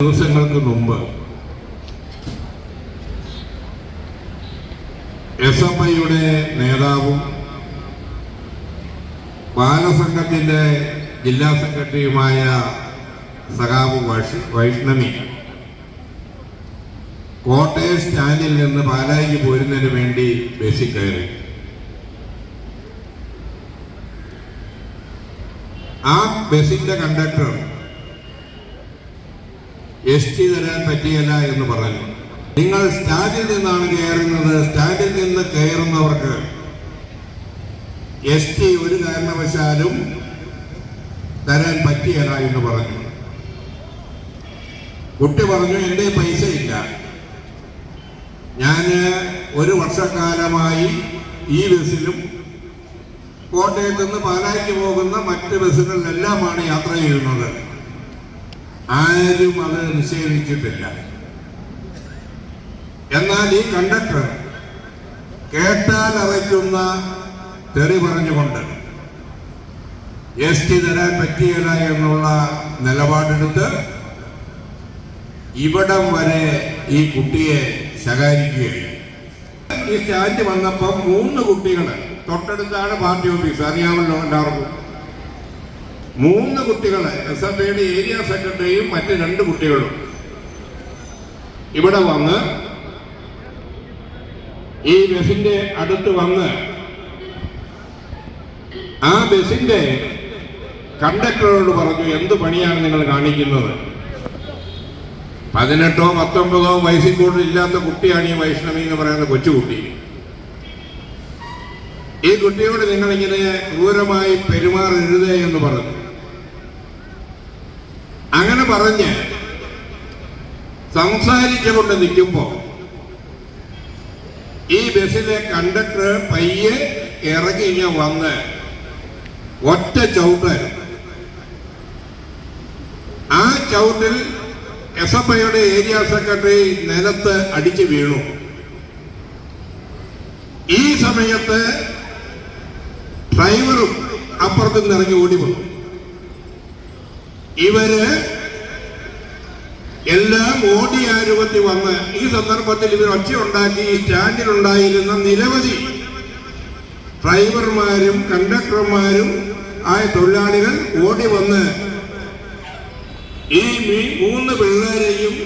ദിവസങ്ങൾക്ക് മുമ്പ് S F ഐയുടെ നേതാവും ബാലസംഘത്തിന്റെ ജില്ലാ സെക്രട്ടറിയുമായ വൈഷ് വൈഷ്ണവി കോട്ടയം സ്റ്റാൻഡിൽ നിന്ന് പാലായിക്ക് പോരുന്നതിന് വേണ്ടി ബസ്സിൽ കയറി. ആ ബസിന്റെ കണ്ടക്ടർ എസ് ടി തരാൻ പറ്റിയല്ല എന്ന് പറഞ്ഞു നിങ്ങൾ സ്റ്റാൻഡിൽ നിന്നാണ് കയറുന്നത്. സ്റ്റാൻഡിൽ നിന്ന് കയറുന്നവർക്ക് എസ് ടി ഒരു കാരണവശാലും തരാൻ പറ്റിയല്ല എന്ന് പറഞ്ഞു കുട്ടി പറഞ്ഞു എന്റെ പൈസ ഇല്ല. ഞാൻ ഒരു വർഷക്കാലമായി ഈ ബസ്സിലും കോട്ടയത്ത് നിന്ന് പാലായിക്ക് പോകുന്ന മറ്റ് ബസ്സുകളിലെല്ലാമാണ് യാത്ര ചെയ്യുന്നത്. ആരും അത് നിഷേധിച്ചിട്ടില്ല. എന്നാൽ ഈ കണ്ടക്ടർ കേട്ടാൽ അറയ്ക്കുന്ന തെറി പറഞ്ഞുകൊണ്ട് എസ് ടി തരാൻ പറ്റിയില്ല എന്നുള്ള നിലപാടെടുത്ത് ഇവിടം വരെ ഈ കുട്ടിയെ ശകാരിക്കുകയായി. ഈ സ്റ്റാൻഡ് വന്നപ്പോൾ മൂന്ന് കുട്ടികൾ തൊട്ടടുത്താണ് പാർട്ടി ഓഫീസ്. അറിയാമല്ലോ എല്ലാവർക്കും. മൂന്ന് കുട്ടികൾ എസ് എഫ് ഐയുടെ ഏരിയ സെക്രട്ടറിയും മറ്റ് രണ്ട് കുട്ടികളും. ഇവിടെ വന്ന് ഈ ബസിന്റെ അടുത്ത് വന്ന് ആ ബസിന്റെ കണ്ടക്ടറോട് പറഞ്ഞു എന്ത് പണിയാണ് നിങ്ങൾ കാണിക്കുന്നത്? പതിനെട്ടോ പത്തൊമ്പതോ വയസ്സിൽ കൂടുതൽ ഇല്ലാത്ത കുട്ടിയാണ് ഈ വൈഷ്ണവി എന്ന് പറയുന്ന കൊച്ചുകുട്ടി. ഈ കുട്ടിയോട് നിങ്ങൾ ഇങ്ങനെ ക്രൂരമായി പെരുമാറരുത് എന്ന് പറഞ്ഞു. പറഞ്ഞ് സംസാരിച്ചുകൊണ്ട് നിൽക്കുമ്പോ ഈ ബസ്സിലെ കണ്ടക്ടർ പയ്യെ ഇറങ്ങി ഞാൻ വന്ന് ഒറ്റ ചവിട്ട് ആ ചവിട്ടിൽ എസ് എഫ് ഐയുടെ ഏരിയ സെക്രട്ടറി നിലത്ത് അടിച്ചു വീണു. ഈ സമയത്ത് ഡ്രൈവറും അപ്പുറത്ത് നിന്ന് ഇറങ്ങി ഓടി വന്നു. ഇവർ എല്ലാം ഓടി ആരൂപത്തിൽ രൂപത്തിൽ വന്ന് ഈ സന്ദർഭത്തിൽ ഇവർ ഒച്ച ഉണ്ടാക്കി ഈ സ്റ്റാൻഡിലുണ്ടായിരുന്ന നിരവധി ഡ്രൈവർമാരും കണ്ടക്ടർമാരും ആയ തൊഴിലാളികൾ ഓടി വന്ന് ഈ മൂന്ന് പിള്ളേരെയും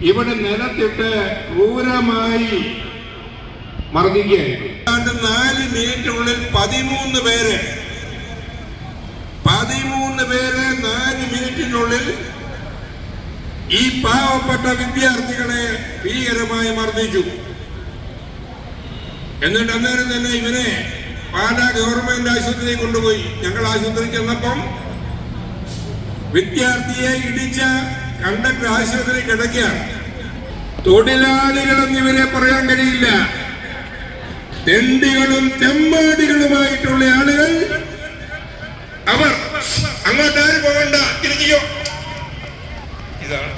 ഇവിടെ നിലത്തിട്ട് ക്രൂരമായി മർദ്ദിക്കുകയായിരുന്നു. നാല് മിനിറ്റിനുള്ളിൽ പതിമൂന്ന് പേരെ പതിമൂന്ന് പേരെ നാല് മിനിറ്റിനുള്ളിൽ ഈ പാവപ്പെട്ട വിദ്യാർത്ഥികളെ ഭീകരമായി മർദ്ദിച്ചു. എന്നിട്ട് അന്നേരം തന്നെ ഇവനെ പാലാ ഗവൺമെന്റ് ആശുപത്രി കൊണ്ടുപോയി. ഞങ്ങൾ ആശുപത്രി ചെന്നപ്പം വിദ്യാർത്ഥിയെ ഇടിച്ച കണ്ടക്ടർ ആശുപത്രി കിടക്കുകയാണ്. തൊഴിലാളികളെന്ന് ഇവരെ പറയാൻ കഴിയില്ല. തെണ്ടികളും തെമ്മാടികളുമായിട്ടുള്ള ആളുകൾ അവർ അങ്ങോട്ടാരും പോകണ്ട. തിരിച്ചോ ഇതാണ്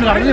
ഞങ്ങളെ